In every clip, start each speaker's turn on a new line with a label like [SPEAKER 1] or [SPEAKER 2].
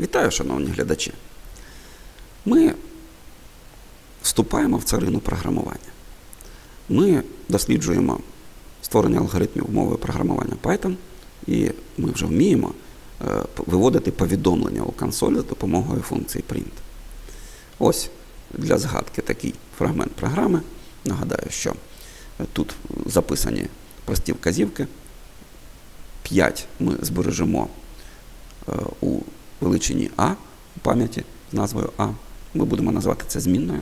[SPEAKER 1] Вітаю, шановні глядачі. Ми вступаємо в царину програмування. Ми досліджуємо створення алгоритмів мови програмування Python, і ми вже вміємо е, виводити повідомлення у консоль за допомогою функції print. Ось для згадки такий фрагмент програми. Нагадаю, що тут записані прості вказівки. 5 ми збережемо е, у величині А у пам'яті з назвою А. Ми будемо називати це змінною.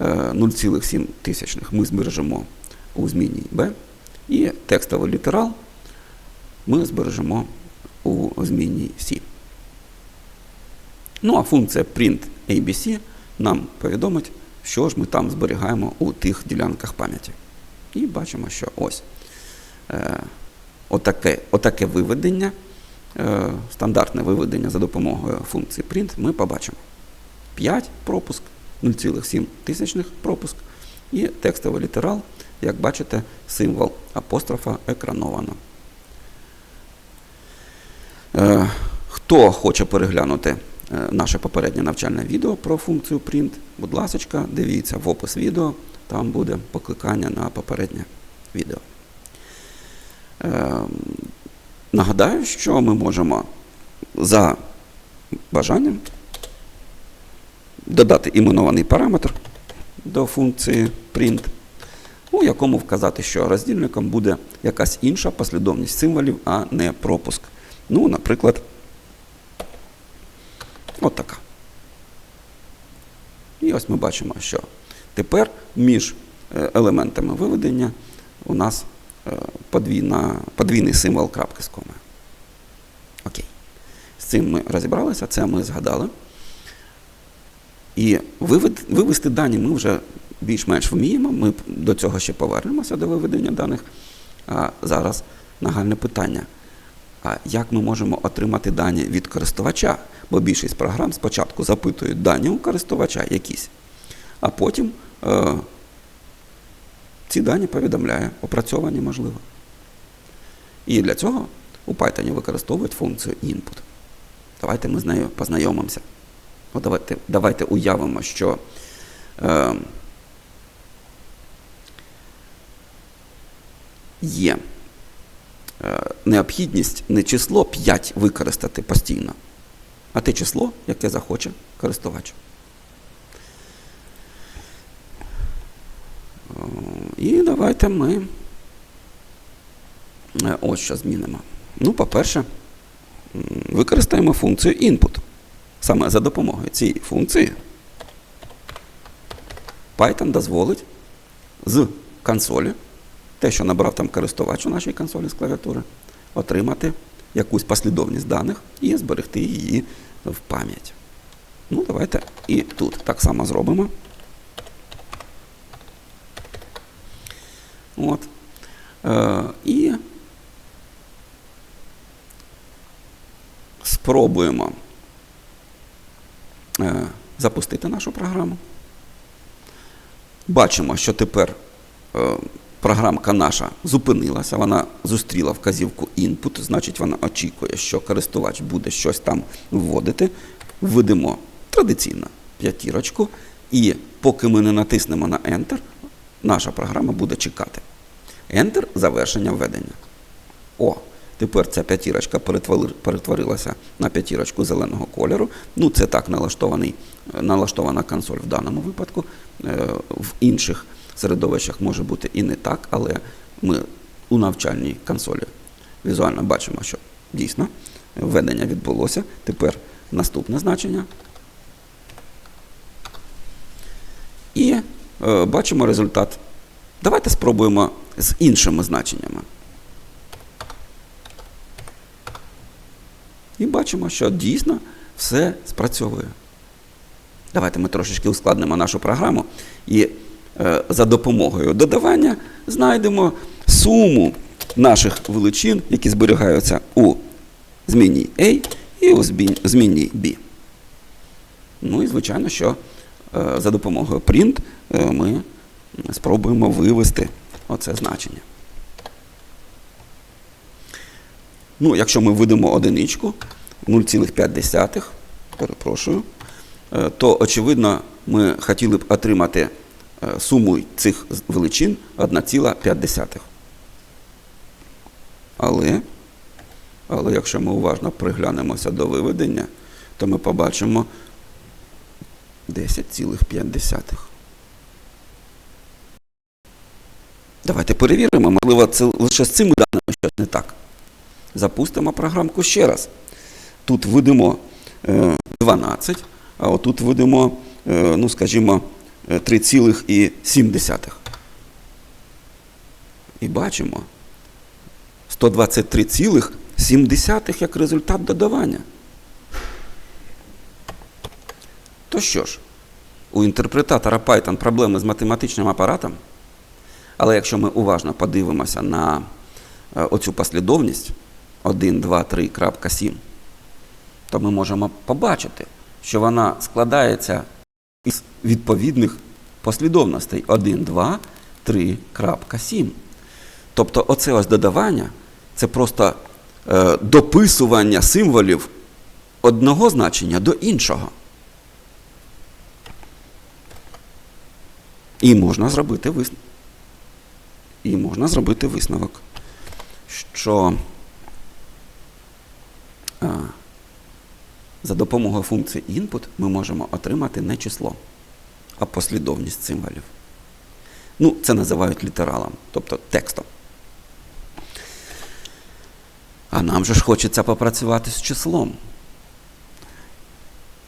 [SPEAKER 1] Е, 0,7 тисячних ми збережемо у змінній B. І текстовий літерал ми збережемо у змінній C. Ну а функція print ABC нам повідомить, що ж ми там зберігаємо у тих ділянках пам'яті. І бачимо, що ось е, отаке, отаке виведення, е, стандартне виведення за допомогою функції print ми побачимо. 5 пропуск, 0,7 тисячних пропуск і текстовий літерал, як бачите, символ апострофа екрановано. Е, Хто хоче переглянути е, наше попереднє навчальне відео про функцію print, будь ласка, дивіться в опис відео, там буде покликання на попереднє відео. Нагадаю, що ми можемо за бажанням додати іменований параметр до функції print, у якому вказати, що роздільником буде якась інша послідовність символів, а не пропуск. Ну, наприклад, от така. І ось ми бачимо, що тепер між е, елементами виведення у нас е, подвійна, подвійний символ крапки з комою. Окей. З цим ми розібралися, це ми згадали. І вивед, вивести дані ми вже більш-менш вміємо. Ми до цього ще повернемося до виведення даних. А зараз нагальне питання. А як ми можемо отримати дані від користувача? Бо більшість програм спочатку запитують дані у користувача якісь, а потім е, ці дані повідомляє, опрацьовані можливо. І для цього у Python використовують функцію input. Давайте ми з нею познайомимося. О, давайте, давайте уявимо, що е, є е, необхідність не число 5 використати постійно, а те число, яке захоче користувач. І давайте ми ось що змінимо. Ну, по-перше, використаємо функцію input. Саме за допомогою цієї функції Python дозволить з консолі, те, що набрав там користувач у нашій консолі з клавіатури, отримати якусь послідовність даних і зберегти її в пам'ять. Ну, давайте і тут так само зробимо. От. Е, і спробуємо е, запустити нашу програму. Бачимо, що тепер е, програмка наша зупинилася, вона зустріла вказівку input, значить вона очікує, що користувач буде щось там вводити. Введемо традиційно п'ятірочку, і поки ми не натиснемо на Enter, наша програма буде чекати. Enter завершення введення. О, Тепер ця п'ятірочка перетворилася на п'ятірочку зеленого кольору. Ну, це так налаштований, налаштована консоль в даному випадку. Е, В інших середовищах може бути і не так, але ми у навчальній консолі візуально бачимо, що дійсно введення відбулося. Тепер наступне значення. І е, бачимо результат. Давайте спробуємо з іншими значеннями. І бачимо, що дійсно все спрацьовує. Давайте ми трошечки ускладнимо нашу програму і е, за допомогою додавання знайдемо суму наших величин, які зберігаються у змінній A і у змінній B. Ну і звичайно, що е, за допомогою print е, ми спробуємо вивести оце значення. Ну, якщо ми введемо одиничку, 0,5, перепрошую, е, то очевидно ми хотіли б отримати е, суму цих величин 1,5. Але, але якщо ми уважно приглянемося до виведення, то ми побачимо 10,5. Давайте перевіримо, можливо, це лише з цими даними щось не так. Запустимо програмку ще раз. Тут введемо е, 12, а отут введемо, е, ну, скажімо, е, 3,7. І бачимо 123,7 як результат додавання. То що ж, у інтерпретатора Python проблеми з математичним апаратом, але якщо ми уважно подивимося на е, оцю послідовність 1, 2, 3.7, то ми можемо побачити, що вона складається із відповідних послідовностей 1, 2, 3.7. Тобто оце ось додавання це просто е, дописування символів одного значення до іншого. І можна зробити висновок. І можна зробити висновок, що за допомогою функції input ми можемо отримати не число, а послідовність символів. Ну, це називають літералом, тобто текстом. А нам же ж хочеться попрацювати з числом.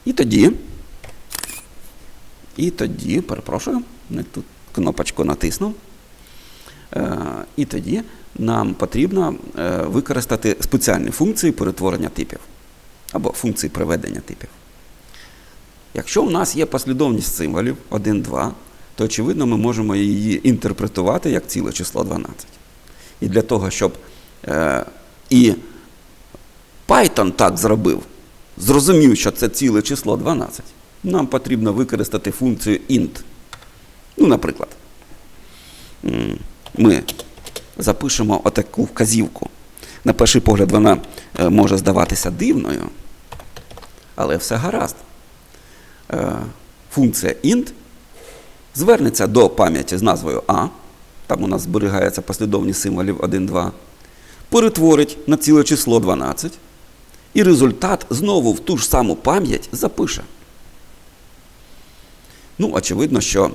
[SPEAKER 1] І тоді, і тоді, перепрошую, не тут кнопочку натиснув. Е, І тоді нам потрібно е, використати спеціальні функції перетворення типів або функції приведення типів. Якщо у нас є послідовність символів 1, 2, то очевидно ми можемо її інтерпретувати як ціле число 12. І для того, щоб е, і Python так зробив, зрозумів, що це ціле число 12, нам потрібно використати функцію int. Ну, наприклад, ми запишемо отаку вказівку. На перший погляд вона е, може здаватися дивною, але все гаразд. Е, Функція int звернеться до пам'яті з назвою A, там у нас зберігається послідовність символів 1, 2, перетворить на ціле число 12, і результат знову в ту ж саму пам'ять запише. Ну, очевидно, що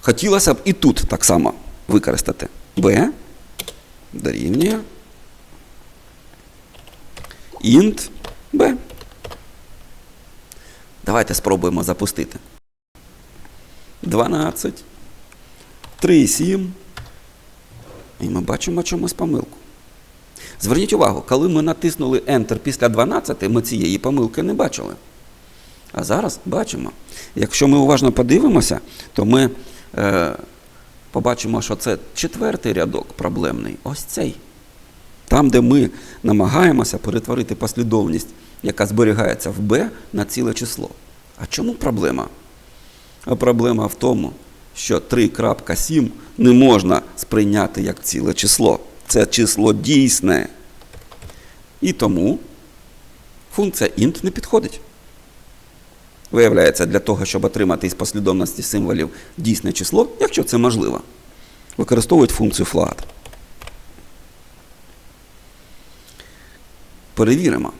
[SPEAKER 1] хотілося б і тут так само використати b дорівнює int b. Давайте спробуємо запустити. 12, 3, 7. І ми бачимо чомусь помилку. Зверніть увагу, коли ми натиснули Enter після 12, ми цієї помилки не бачили. А зараз бачимо. Якщо ми уважно подивимося, то ми е, побачимо, що це четвертий рядок проблемний. Ось цей. Там, де ми намагаємося перетворити послідовність, яка зберігається в B, на ціле число. А чому проблема? А проблема в тому, що 3.7 не можна сприйняти як ціле число. Це число дійсне. І тому функція int не підходить. Виявляється, для того, щоб отримати із послідовності символів дійсне число, якщо це можливо, використовують функцію float. Перевіримо.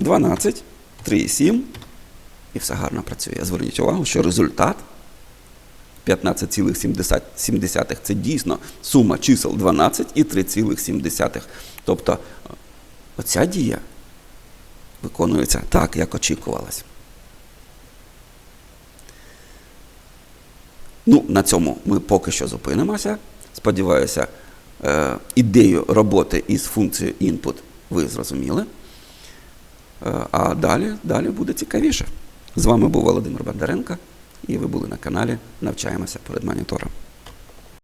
[SPEAKER 1] 12, 3, 7. І все гарно працює. Зверніть увагу, що результат 15,7 це дійсно сума чисел 12 і 3,7. Тобто оця дія виконується так, як очікувалось. Ну, на цьому ми поки що зупинимося. Сподіваюся, е, ідею роботи із функцією input ви зрозуміли. Е, а далі, далі буде цікавіше. З вами був Володимир Бондаренко, і ви були на каналі Навчаємося перед монітором.